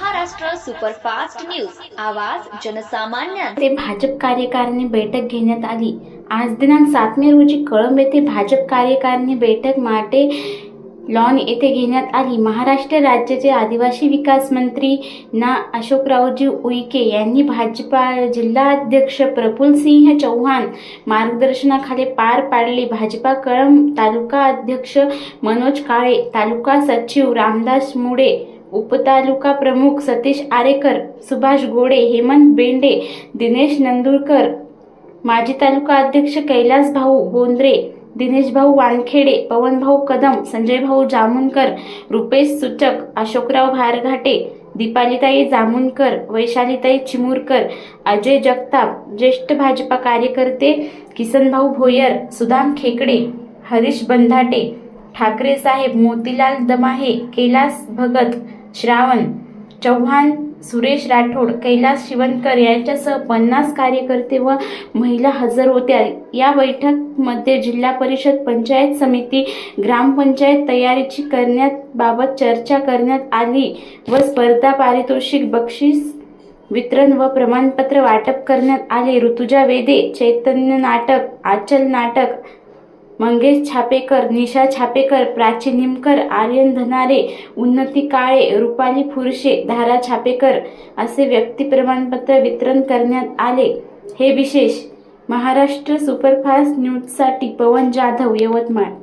Superfast news. आवाज जनसामान्य. ते भाजप कार्यकारिणी बैठक घेण्यात आली. आज दिनांक सात मे रोजी कळंब येथे भाजप कार्यकारिणी बैठक माटे लॉन येथे घेण्यात आली. महाराष्ट्र राज्याचे आदिवासी विकास मंत्री ना अशोकरावजी उईके यांनी भाजपा जिल्हाध्यक्ष प्रफुल सिंह चौहान मार्गदर्शनाखाली पार पाडली. भाजपा कळंब तालुका अध्यक्ष मनोज काळे तालुका सचिव रामदास मुडे उपतालुका प्रमुख सतीश आरेकर सुभाष गोडे हेमंत बेंडे दिनेश नंदुरकर माजी तालुका अध्यक्ष कैलास भाऊ बोंद्रे दिनेश भाऊ वानखेडे पवन भाऊ कदम संजय भाऊ जामुनकर रुपेश सूचक अशोकराव भारघाटे दीपालीताई जामुनकर वैशालीताई चिमूरकर अजय जगताप ज्येष्ठ भाजपा कार्यकर्ते किसनभाऊ भोयर सुदाम खेकडे हरीश बंधाटे ठाकरे साहेब मोतीलाल दमाहे कैलास भगत श्रावण चव्हाण सुरेश राठोड कैलास शिवनकर यांच्यासह पन्नास कार्यकर्ते व महिला हजर होत्या. या बैठकमध्ये जिल्हा परिषद पंचायत समिती ग्रामपंचायत तयारीची करण्यात बाबत चर्चा करण्यात आली व स्पर्धा पारितोषिक बक्षीस वितरण व प्रमाणपत्र वाटप करण्यात आले. ऋतुजा वेदे चैतन्य नाटक आचल नाटक मंगेश छापेकर निशा छापेकर प्राची निमकर आर्यन धनारे उन्नती काळे रुपाली फुरशे धारा छापेकर असे व्यक्ती प्रमाणपत्र वितरण करण्यात आले. हे विशेष महाराष्ट्र सुपरफास्ट न्यूजसाठी पवन जाधव यवतमाळ.